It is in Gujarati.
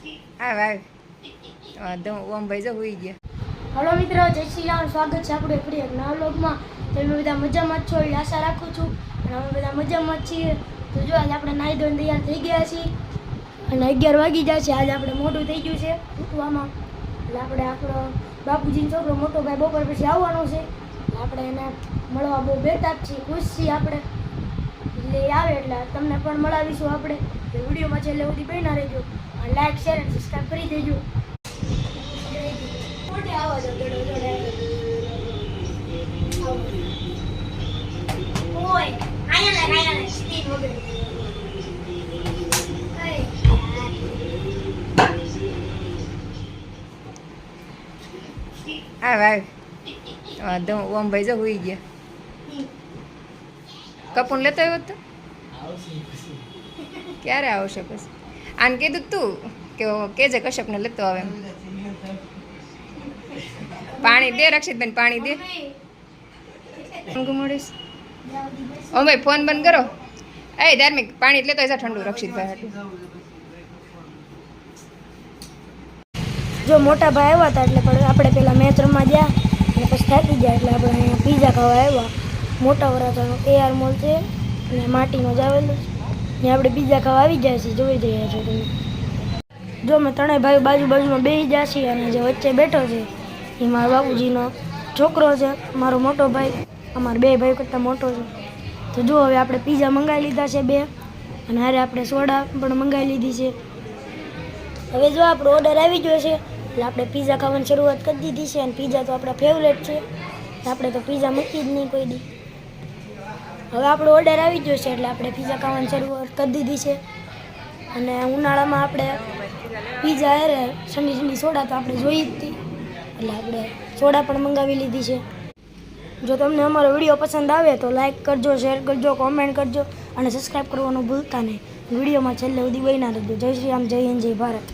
હા ભાઈ વાંધો, ઓમ ભાઈ જો હોઈ ગયા. હલો મિત્રો, જય શ્રી રામ. સ્વાગત છે આપણે એક નવા વ્લોગમાં તમે બધા મજામાં છો એ આશા રાખું છું. અને અમે બધા મજામાં છીએ. તો જો આપણે નાહી ધોઈને તૈયાર થઈ ગયા છીએ. અને અગિયાર વાગી જાય છે. આજે આપણે મોટું થઈ ગયું છે ઉઠવામાં. એટલે આપણે આપણો બાપુજીનો છોકરો મોટો ભાઈ બપોર પછી આવવાનો છે. આપણે એને મળવા બહુ બેઠા છીએ. ખુશ છીએ આપણે. એટલે આવે એટલે તમને પણ મળાવીશું આપણે. વિડીયોમાં છેલ્લે સુધી બન્યા રહેજો. લાઈક શેર અને સબસ્ક્રાઈબ કરી દેજો. મોટે આવાજ ઓય, આયા ને આયા ને સ્પીડ વગર. જો હોઈ ગયા. કપૂન લેતો આવ્યો તો? ક્યારે આવશે પછી? આને કીધું તું કે કેજે કશ્યપને લેતો આવે પાણી દે રક્ષિતબેન, પાણી દે. મળીશ. ઓ ભાઈ ફોન બંધ કરો. એ ધાર્મિક, પાણી લેતો એસા ઠંડુ, રક્ષિતભાઈ હતું જો મોટા ભાઈ આવ્યા હતા એટલે આપણે પેલા મેચ રમવા ગયા અને પછી થાકી ગયા એટલે આપણે અહીંયા પીઝા ખાવા આવ્યા. મોટા વરાછાનો એઆર મોલ છે અને માટીનો જ આવેલો છે. ને આપણે બીજા ખાવા આવી જાય છે જોઈ રહ્યા છો તમે. જો મેં ત્રણેય ભાઈ બાજુ બાજુમાં બેસી જાય છીએ અને જે વચ્ચે બેઠો છે, એ મારા બાપુજીનો છોકરો છે, મારો મોટો ભાઈ, અમારો બે ભાઈ કરતાં મોટો છે. તો જો હવે આપણે પીઝા મંગાવી લીધા છે બે, અને હારે આપણે સોડા પણ મંગાવી લીધી છે. હવે જો આપણો ઓર્ડર આવી ગયો છે, એટલે આપણે પીઝા ખાવાની શરૂઆત કરી દીધી છે, અને પીઝા તો આપણા ફેવરેટ છે. આપણે તો પીઝા મૂકી જ નહીં કોઈ દી. હવે આપણો ઓર્ડર આવી ગયો છે એટલે આપણે પીઝા ખાવાની શરૂઆત કરી દીધી છે. અને ઉનાળામાં આપણે પીઝા અરે ઠંડી ઠંડી સોડા તો આપણે જોઈ જ હતી. એટલે આપણે સોડા પણ મંગાવી લીધી છે. જો તમને અમારો વીડિયો પસંદ આવે તો લાઇક કરજો શેર કરજો કોમેન્ટ કરજો અને સબસ્ક્રાઈબ કરવાનું ભૂલતા નહીં. વિડીયોમાં છેલ્લે સુધી બન્યા રહેજો. જય શ્રી રામ, જય હિન્દ, જય ભારત.